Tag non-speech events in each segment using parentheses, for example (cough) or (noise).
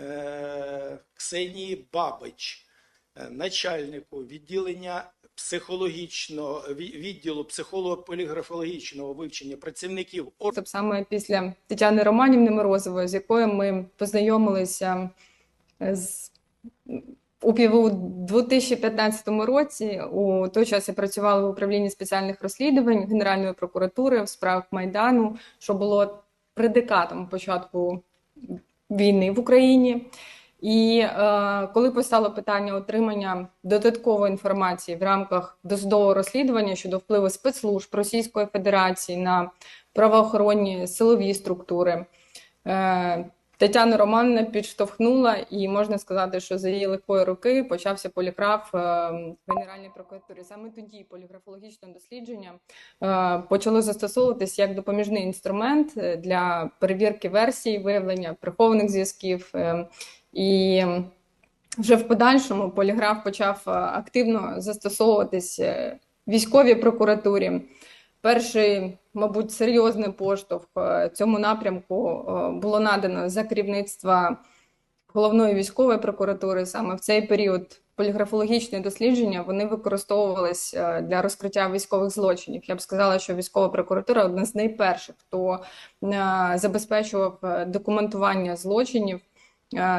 е, Ксенії Бабич, е, начальнику відділення психологічного відділу психолого-поліграфологічного вивчення працівників Тобто саме після Тетяни Романівни Морозової, з якою ми познайомилися з у пів- 2015 році. У той час я працювала в управлінні спеціальних розслідувань Генеральної прокуратури в справах Майдану, що було предикатом початку війни в Україні. І е, коли постало питання отримання додаткової інформації в рамках досудового розслідування щодо впливу спецслужб Російської Федерації на правоохоронні силові структури, е, Тетяна Романівна підштовхнула, і можна сказати, що за її легкої руки почався поліграф е, в Генеральній прокуратурі. Саме тоді поліграфологічне дослідження е, почало застосовуватись як допоміжний інструмент е, для перевірки версій, виявлення прихованих зв'язків. е, І вже в подальшому поліграф почав е, активно застосовуватись е, військовій прокуратурі. Перший, мабуть, серйозний поштовх е, цьому напрямку е, було надано за керівництва головної військової прокуратури. Саме в цей період поліграфологічні дослідження вони використовувались е, для розкриття військових злочинів. Я б сказала, що військова прокуратура одна з найперших, хто забезпечував документування злочинів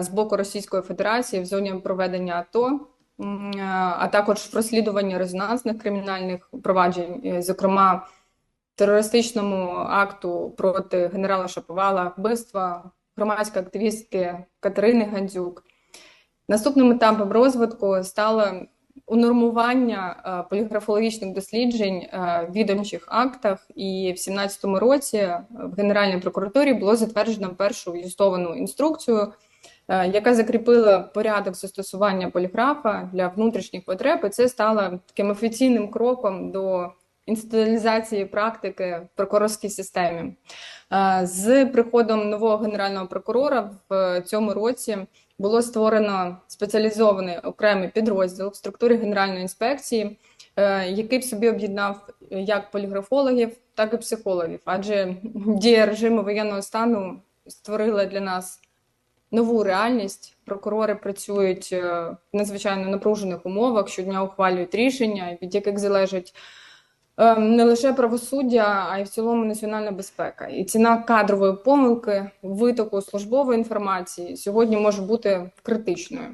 з боку Російської Федерації в зоні проведення АТО. Е, А також в розслідуванні резонансних кримінальних проваджень, е, зокрема терористичному акту проти генерала Шаповала, вбивства громадської активістки Катерини Гандзюк. Наступним етапом розвитку стало унормування е, поліграфологічних досліджень в відомчих актах, і в 2017 році в Генеральній прокуратурі було затверджено першу юстовану інструкцію, яка закріпила порядок застосування поліграфа для внутрішніх потреб. І це стало таким офіційним кроком до інституалізації практики в прокурорській системі. Е, З приходом нового генерального прокурора в цьому році було створено спеціалізований окремий підрозділ в структурі Генеральної інспекції, е, який в собі об'єднав як поліграфологів, так і психологів. Адже дія режиму воєнного стану створила для нас нову реальність. Прокурори працюють е, в надзвичайно напружених умовах, щодня ухвалюють рішення, від яких залежить е, не лише правосуддя, а й в цілому національна безпека. І ціна кадрової помилки, витоку службової інформації сьогодні може бути критичною.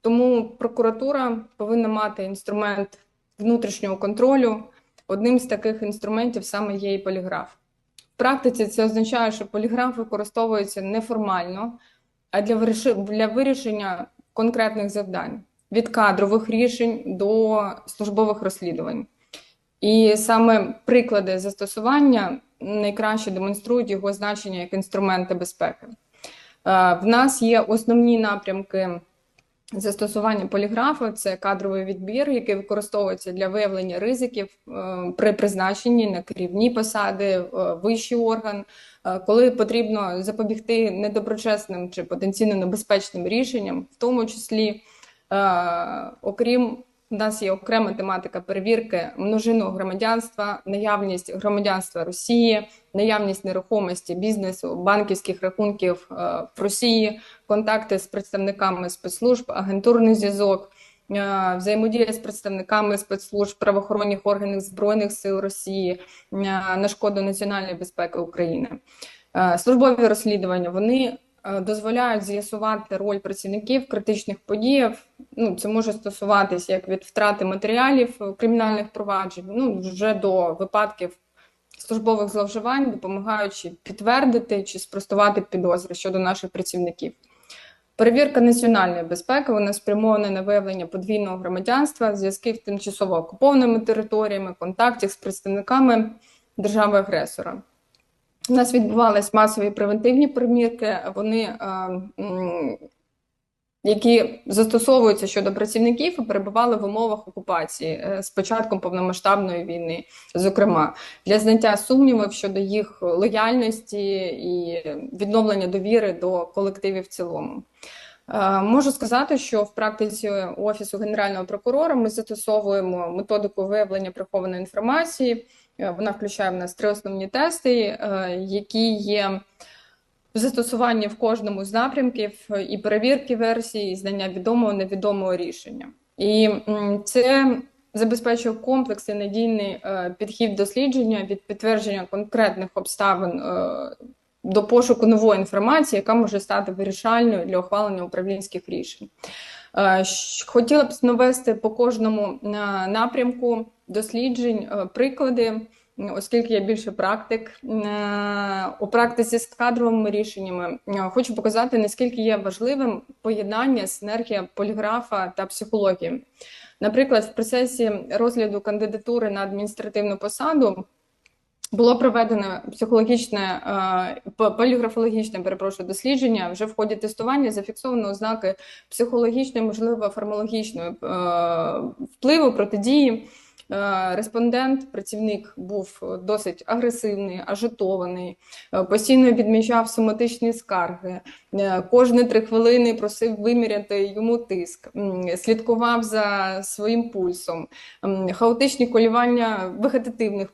Тому прокуратура повинна мати інструмент внутрішнього контролю. Одним з таких інструментів саме є і поліграф. В практиці це означає, що поліграф використовується неформально, а для для вирішення конкретних завдань від кадрових рішень до службових розслідувань. І саме приклади застосування найкраще демонструють його значення як інструмента безпеки. Е, В нас є основні напрямки застосування поліграфу: це кадровий відбір, який використовується для виявлення ризиків е, при призначенні на керівні посади, е, вищий орган, е, коли потрібно запобігти недоброчесним чи потенційно небезпечним рішенням, в тому числі, окрім у нас є окрема тематика перевірки множинного громадянства, наявність громадянства Росії, наявність нерухомості бізнесу, банківських рахунків е, в Росії, контакти з представниками спецслужб, агентурний зв'язок, е, взаємодія з представниками спецслужб правоохоронних органів Збройних сил Росії е, на шкоду національної безпеки України. Службові розслідування вони дозволяють з'ясувати роль працівників критичних подіях. Ну, це може стосуватися як від втрати матеріалів е, кримінальних проваджень, ну вже до випадків службових зловживань, допомагаючи підтвердити чи спростувати підозри щодо наших працівників. Перевірка національної безпеки вона спрямована на виявлення подвійного громадянства, зв'язків з тимчасово окупованими територіями, контактів з представниками держави-агресора. У нас відбувались масові превентивні примірки, вони, е, які застосовуються щодо працівників і перебували в умовах окупації е, з початком повномасштабної війни, зокрема, для зняття сумнівів щодо їх лояльності і відновлення довіри до колективів в цілому. Е, Можу сказати, що в практиці Офісу Генерального прокурора ми застосовуємо методику виявлення прихованої інформації. Е, Вона включає в нас три основні тести, е, які є застосування в кожному з напрямків і перевірки версій, і знання відомого невідомого рішення. І це забезпечує комплексний надійний е, підхід дослідження від підтвердження конкретних обставин до пошуку нової інформації, яка може стати вирішальною для ухвалення управлінських рішень. Е, Хотіла б навести по кожному е, напрямку досліджень е, приклади, оскільки я більше практик у практиці з кадровими рішеннями. Хочу показати, наскільки є важливим поєднання синергія поліграфа та психології. Наприклад, в процесі розгляду кандидатури на адміністративну посаду було проведено психологічне е, поліграфологічне перепрошую дослідження. Вже в ході тестування зафіксовано ознаки психологічної, можливо, фармакологічної е, впливу протидії. Е, Респондент, працівник був досить агресивний, ажитований, е, постійно відмічав соматичні скарги. Е, Кожні три хвилини просив виміряти йому тиск, слідкував за своїм пульсом, хаотичні колювання вегетативних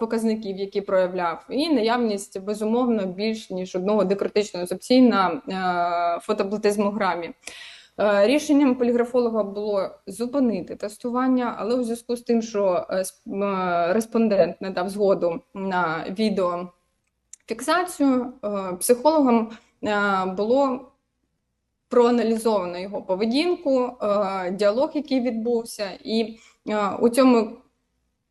показників, які проявляв, і наявність безумовно більш ніж одного дикритичного з опцій на фотоблетизмограмі. Е, Рішенням поліграфолога було зупинити тестування, але у зв'язку з тим, що е, е, респондент не дав згоду на відеофіксацію, е, психологам е, було проаналізовано його поведінку, е, діалог, який відбувся, і е, у цьому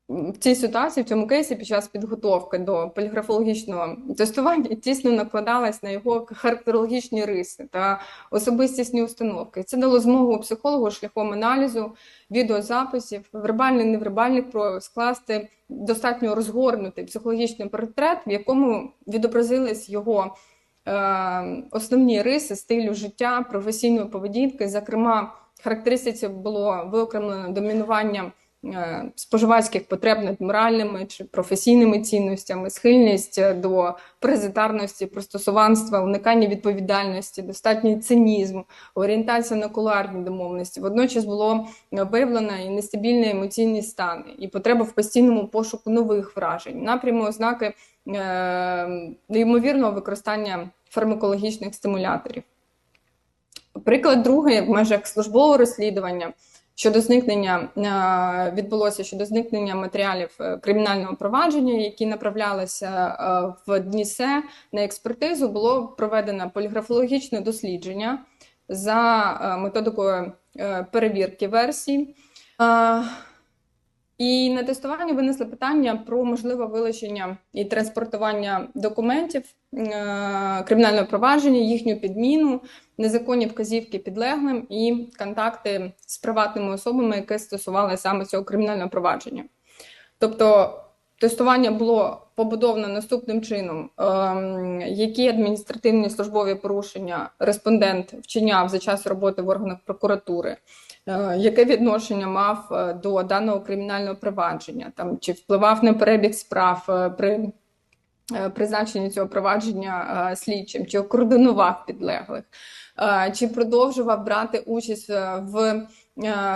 в цій ситуації, в цьому кейсі, під час підготовки до поліграфологічного тестування тісно накладалась на його характерологічні риси та особистісні установки. Це дало змогу психологу шляхом аналізу, відеозаписів, вербальний невербальний прояв скласти достатньо розгорнутий психологічний портрет, в якому відобразились його е, основні риси стилю життя, професійної поведінки. Зокрема, характеристиці було виокремлено домінування споживацьких потреб над моральними чи професійними цінностями, схильність е, до презентарності, пристосуванства, уникання відповідальності, достатній цинізм, орієнтація на кулуарні домовленості. Водночас було е, виявлено і нестабільні емоційні стани, і потреба в постійному пошуку нових вражень, напряму ознаки е, неймовірного використання фармакологічних стимуляторів. Приклад другий в межах службового розслідування щодо зникнення е, відбулося щодо зникнення матеріалів е, кримінального провадження, які направлялися е, в ДНІСЕ на експертизу, було проведено поліграфологічне дослідження за методикою перевірки версій. І на тестуванні винесли питання про можливе вилучення і транспортування документів е, кримінального провадження, їхню підміну, незаконні вказівки підлеглим і контакти з приватними особами, які стосувалися саме цього кримінального провадження. Тобто тестування було побудовано наступним чином: ем, які адміністративні службові порушення респондент вчиняв за час роботи в органах прокуратури, е, яке відношення мав е, до даного кримінального провадження, там чи впливав на перебіг справ е, при е, призначенні цього провадження е, слідчим, чи координував підлеглих, е, чи продовжував брати участь в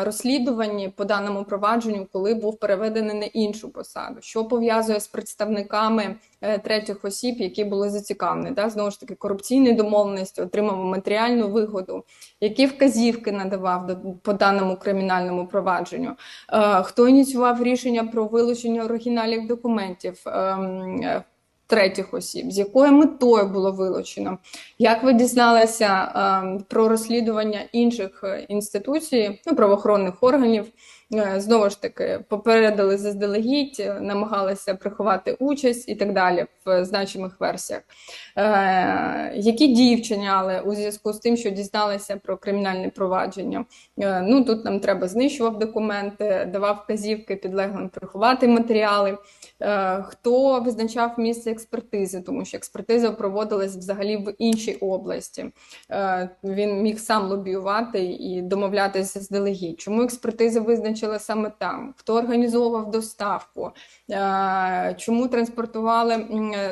розслідуванні по даному провадженню, коли був переведений на іншу посаду, що пов'язує з представниками третіх осіб, які були зацікавлені, да? знову ж таки корупційні домовленості, отримав матеріальну вигоду, які вказівки надавав по даному кримінальному провадженню, хто ініціював рішення про вилучення оригіналів документів. Е, Третіх осіб, з якою метою було вилучено, як ви дізналися ем, про розслідування інших е, інституцій, ну, правоохоронних органів? Е, Знову ж таки, попередили заздалегідь, е, намагалися приховати участь і так далі в значимих версіях. Е, Які дії вчиняли у зв'язку з тим, що дізналися про кримінальне провадження? Е, Ну тут нам треба знищував документи, давав вказівки підлеглим приховати матеріали. Е, Хто визначав місце експертизи, тому що експертиза проводилась взагалі в іншій області. Е, Він міг сам лобіювати і домовлятися заздалегідь. Чому експертиза визначила саме там? Хто організовував доставку? Е, Чому транспортували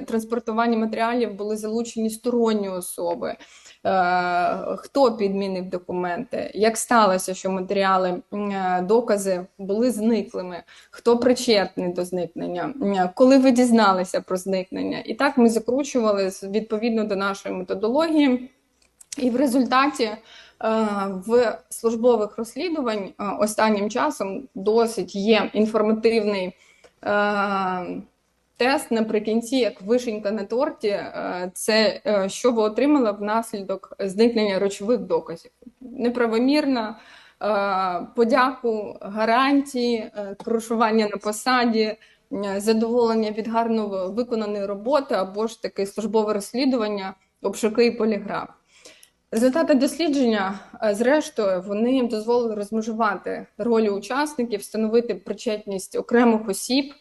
транспортування матеріалів були залучені сторонні особи? Е, хто підмінив документи, як сталося, що матеріали, е, докази були зниклими, хто причетний до зникнення, коли ви дізналися про зникнення. І так ми закручували відповідно до нашої методології. І в результаті е, в службових розслідувань е, останнім часом досить є інформативний е, тест наприкінці, як вишенька на торті. Е, Це е, що ви отримали внаслідок зникнення речових доказів. Неправомірна е, подяку, гарантії, крушування на посаді, задоволення від гарно виконаної роботи або ж таки службове розслідування, обшуки і поліграф. Результати дослідження, зрештою, вони дозволили розмежувати ролі учасників, встановити причетність окремих осіб,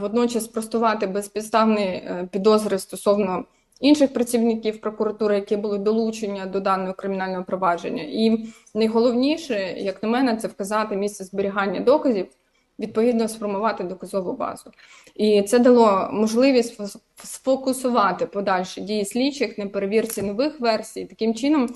водночас спростувати безпідставні е, підозри стосовно інших працівників прокуратури, які були долучені до даного кримінального провадження. І найголовніше, як на мене, це вказати місце зберігання доказів, відповідно сформувати доказову базу. І це дало можливість сфокусувати подальші дії слідчих на перевірці нових версій. Таким чином,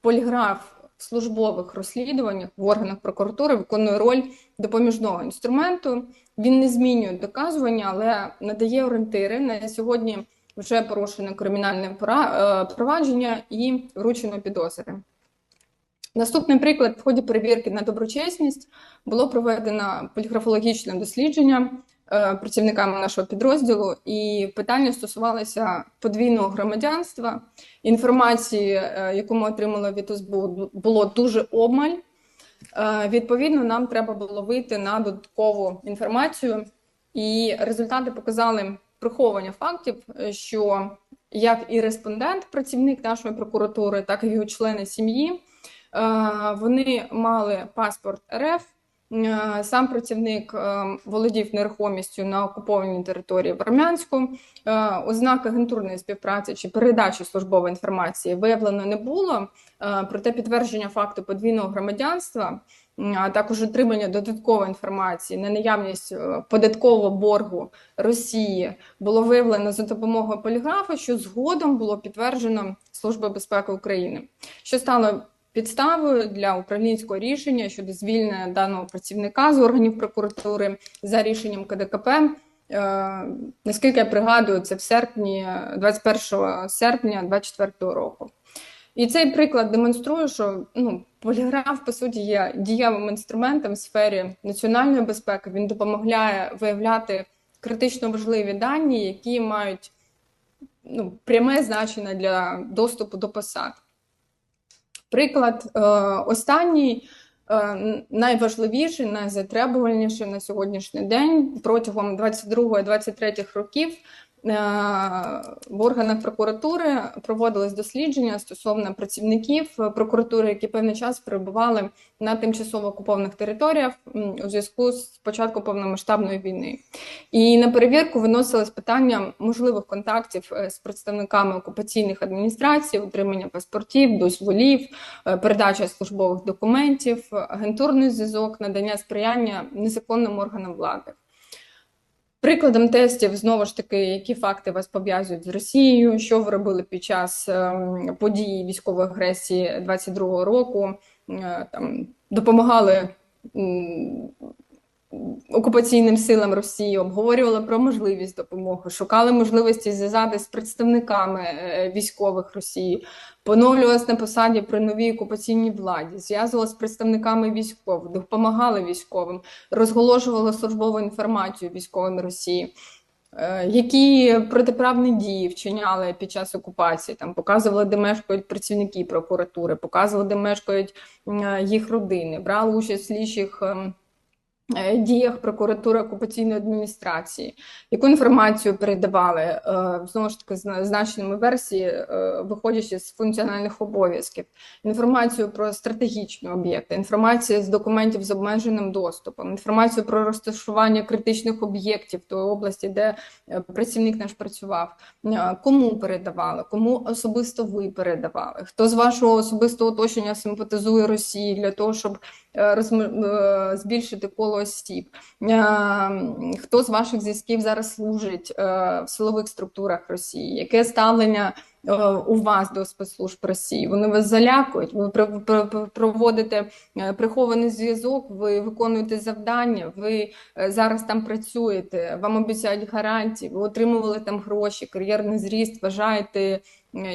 поліграф в службових розслідуваннях в органах прокуратури виконує роль допоміжного інструменту. Він не змінює доказування, але надає орієнтири. На сьогодні вже порушено кримінальне е, провадження і вручено підозри. Наступний приклад в ході перевірки на доброчесність було проведено поліграфологічне дослідження е, працівниками нашого підрозділу, і питання стосувалося подвійного громадянства. Інформації, е, яку ми отримали від СБУ, було дуже обмаль. Е, Відповідно, нам треба було вийти на додаткову інформацію, і результати показали приховування фактів, е, що як і респондент, працівник нашої прокуратури, так і його члени сім'ї. Е, Вони мали паспорт РФ. Е, Сам працівник е, володів нерухомістю на окупованій території в Армянську. Е, Ознак агентурної співпраці чи передачі службової інформації виявлено не було. Проте підтвердження факту подвійного громадянства, а також отримання додаткової інформації на наявність податкового боргу Росії було виявлено за допомогою поліграфу, що згодом було підтверджено Службою безпеки України, що стало підставою для управлінського рішення щодо звільнення даного працівника з органів прокуратури за рішенням КДКП. Е, Наскільки я пригадую, це в серпні, 21 серпня 2024 року. І цей приклад демонструє, що ну, поліграф, по суті, є дієвим інструментом в сфері національної безпеки. Він допомагає виявляти критично важливі дані, які мають ну, пряме значення для доступу до посад. Приклад е, останній, Найважливіше, найважливіший, найзатребувальніший на сьогоднішній день протягом 22-23 років е, в органах прокуратури проводились дослідження стосовно працівників прокуратури, які певний час перебували на тимчасово окупованих територіях у зв'язку з початком повномасштабної війни. І на перевірку виносилось питання можливих контактів е, з представниками окупаційних адміністрацій, отримання паспортів, дозволів, е, передача службових документів, агентурний зв'язок, надання сприяння незаконним органам влади. Прикладом тестів знову ж таки, які факти вас пов'язують з Росією, що ви робили під час ем, події військової агресії 22-го року, е, там допомагали окупаційним силам Росії, обговорювали про можливість допомоги, шукали можливості зв'язати з представниками е, військових Росії, поновлювалися на посаді при новій окупаційній владі, зв'язувалися з представниками військових, допомагали військовим, розголошували службову інформацію військовим Росії. Е, Які протиправні дії вчиняли під час окупації? Там показували, де мешкають працівники прокуратури, показували, де мешкають е, їх родини, брали участь в слідчих ем, діях прокуратури окупаційної адміністрації, яку інформацію передавали е, знову ж таки значеними версії, е, виходячи з функціональних обов'язків, інформацію про стратегічні об'єкти, інформацію з документів з обмеженим доступом, інформацію про розташування критичних об'єктів тої області, де е, працівник наш працював, Е, кому передавали, кому особисто ви передавали, хто з вашого особистого оточення симпатизує Росії для того, щоб е, е, збільшити коло осіб. Е, Хто з ваших зв'язків зараз служить е, в силових структурах Росії? Яке ставлення е, у вас до спецслужб Росії. Вони вас залякують, ви проводите е, прихований зв'язок, ви виконуєте завдання, ви е, зараз там працюєте, вам обіцяють гарантії, ви отримували там гроші, кар'єрний зріст, вважаєте е,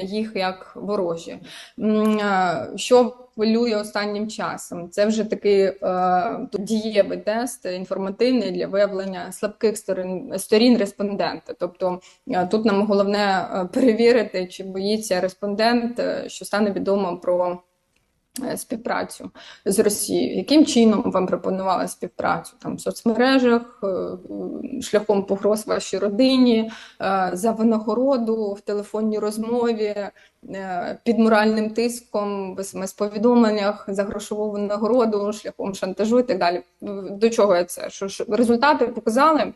їх як ворожі. Е, Що хвилює останнім часом? Це вже такий е, дієвий тест інформативний для виявлення слабких сторін, сторін респондента. Тобто е, тут нам головне е, перевірити, чи боїться респондент, е, що стане відомо про співпрацю з Росією. Яким чином вам пропонували співпрацю? Там в соцмережах, е, е, шляхом погроз вашій родині, е, за винагороду в телефонній розмові, е, під моральним тиском, в смс-повідомленнях за грошову винагороду, шляхом шантажу і так далі. До чого я це? Що ж результати показали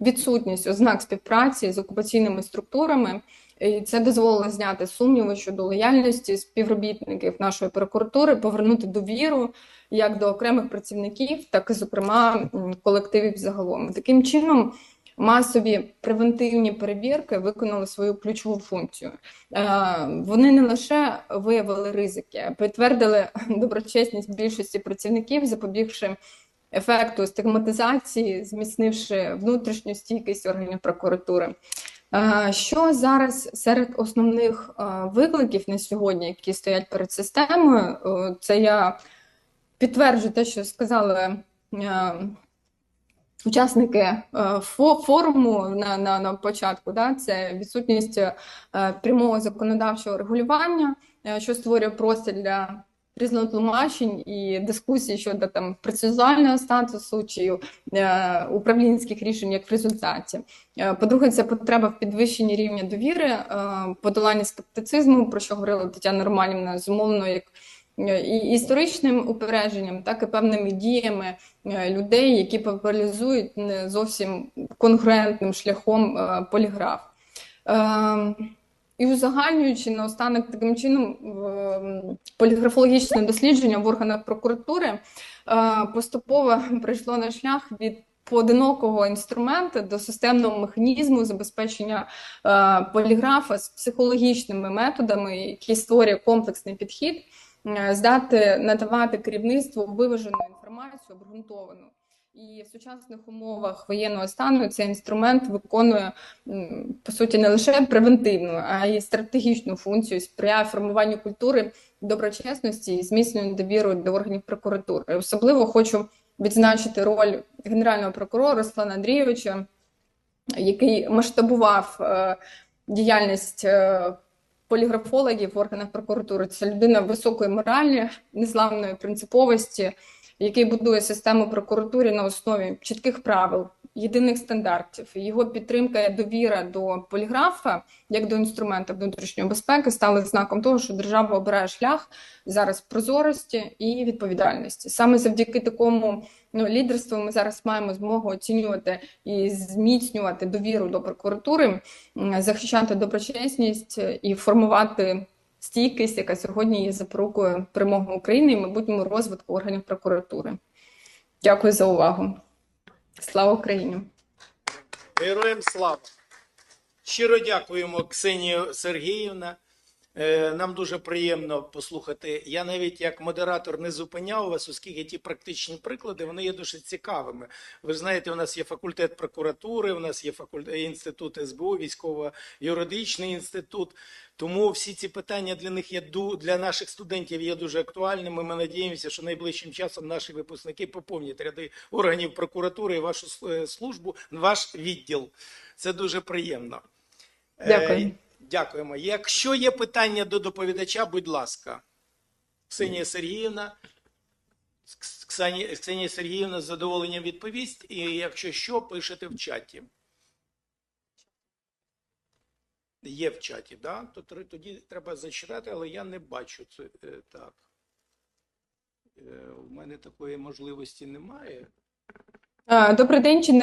відсутність ознак співпраці з окупаційними структурами. І це дозволило зняти сумніви щодо лояльності співробітників нашої прокуратури, повернути довіру як до окремих працівників, так і, зокрема, колективів загалом. Таким чином, масові превентивні перевірки виконали свою ключову функцію. Е, Вони не лише виявили ризики, підтвердили (laughs) доброчесність більшості працівників, запобігши ефекту стигматизації, зміцнивши внутрішню стійкість органів прокуратури. Е, Що зараз серед основних е, викликів на сьогодні, які стоять перед системою, Е, це я підтверджую те, що сказали учасники форуму на, на, на початку. Да? Це відсутність прямого законодавчого регулювання, що створює простір для різнотлумачень і дискусій щодо там процесуального статусу чи е, управлінських рішень як в результаті. Е, По-друге, це потреба в підвищенні рівня довіри, е, подоланні скептицизму, про що говорила Тетяна Романівна, зумовно як е, і історичним упередженням, так і певними діями е, людей, які популяризують не зовсім конкурентним шляхом е, поліграф. І узагальнюючи наостанок таким чином поліграфологічне дослідження в органах прокуратури е, поступово прийшло на шлях від поодинокого інструменту до системного механізму забезпечення е, поліграфа з психологічними методами, які створює комплексний підхід, е, здати надавати керівництву виважену інформацію, обґрунтовану. І в сучасних умовах воєнного стану цей інструмент виконує по суті не лише превентивну, а й стратегічну функцію, сприяє формуванню культури доброчесності і зміцнює довіру до органів прокуратури. Особливо хочу відзначити роль генерального прокурора Руслана Андрійовича, який масштабував е, діяльність е, поліграфологів в органах прокуратури. Це людина високої моралі, незламної принциповості, який будує систему прокуратури на основі чітких правил, єдиних стандартів. Його підтримка і довіра до поліграфа як до інструмента внутрішньої безпеки стали знаком того, що держава обирає шлях зараз прозорості і відповідальності. Саме завдяки такому ну, лідерству ми зараз маємо змогу оцінювати і зміцнювати довіру до прокуратури, захищати доброчесність і формувати стійкість, яка сьогодні є запорукою перемоги України і майбутньому розвитку органів прокуратури. Дякую за увагу. Слава Україні! Героям слава! Щиро дякуємо, Ксенію Сергіївна. Е, Нам дуже приємно послухати. Я навіть як модератор не зупиняв вас, оскільки ті практичні приклади вони є дуже цікавими. Ви знаєте, у нас є факультет прокуратури, у нас є факультет інститут СБУ, військово-юридичний інститут. Тому всі ці питання для них є для наших студентів є дуже актуальними. Ми надіємося, що найближчим часом наші випускники поповнять ряди органів прокуратури і вашу е, службу, ваш відділ. Це дуже приємно. Е, Дякую. Дякуємо. Якщо є питання до доповідача, будь ласка. Ксенія Сергіївна. Ксенія Сергіївна з задоволенням відповість, і якщо що, пишете в чаті. Є в чаті, да? То тоді треба зачитати, але я не бачу це е, так. Е, У мене такої можливості немає. Добрий день, чи не